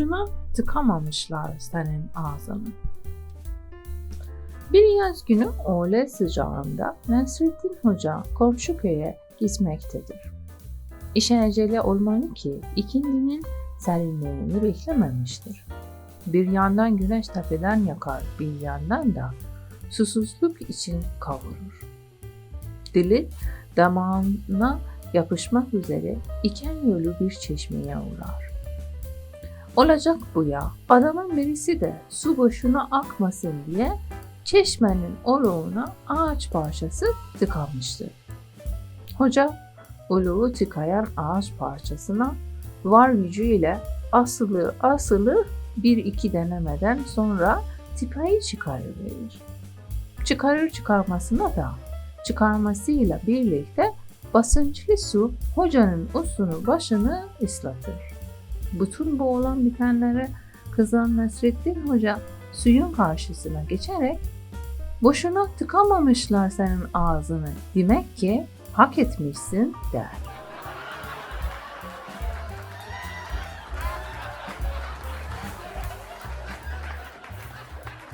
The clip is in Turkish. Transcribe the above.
Boşuna tıkamamışlar senin ağzını. Bir yaz günü öğle sıcağında Nasrettin Hoca komşu köye gitmektedir. İşe acele olmalı ki ikindinin serinliğini beklememiştir. Bir yandan güneş tepeden yakar, bir yandan da susuzluk için kavurur. Dili damağına yapışmak üzere iken yolu bir çeşmeye uğrar. Olacak bu ya. Adamın birisi de su boşuna akmasın diye çeşmenin oluğuna ağaç parçası tıkanmıştı. Hoca oluğu tıkayan ağaç parçasına var gücüyle asılı asılı bir iki denemeden sonra tıkayı çıkarıverir. Çıkarır çıkarmasına da çıkarmasıyla birlikte basınçlı su hocanın usunu başını ıslatır. Bütün bu olan bitenlere kızan Nasrettin Hoca suyun karşısına geçerek boşuna tıkamamışlar senin ağzını demek ki hak etmişsin der.